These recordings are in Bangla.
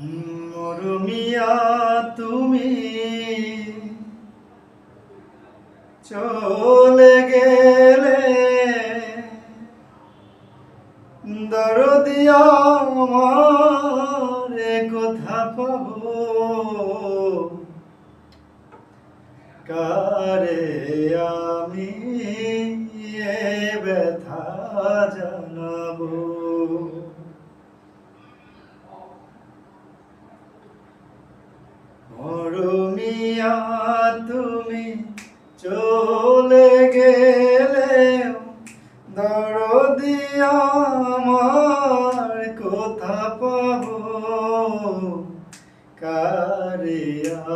মরুমিয়া তুমি চলে গেলে দরদিয়া আমার কথা পাবো। কারে আমি ব্যথা জানাব? মরমিয়া তুমি চলে গেলে দরদিয়া আমার কোথা পাবো? কারে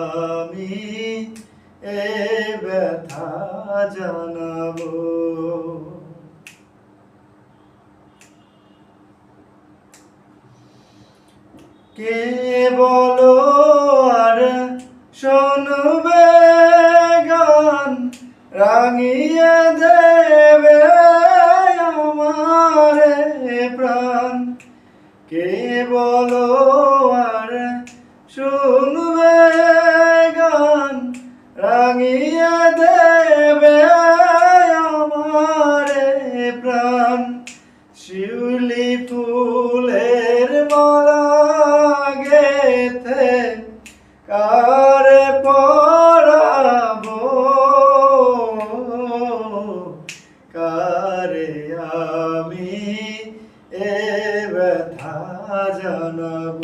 আমি এ ব্যথা জানাব? কে বলো রাঙিয়ে দেবে আমার প্রাণ। কে বলো আর শুনবে গান? রাঙিয়ে দেবে আমার প্রাণ। শিউলি ফুলের মালা গেথে কা তারে আমি এ ব্যথা জানাব।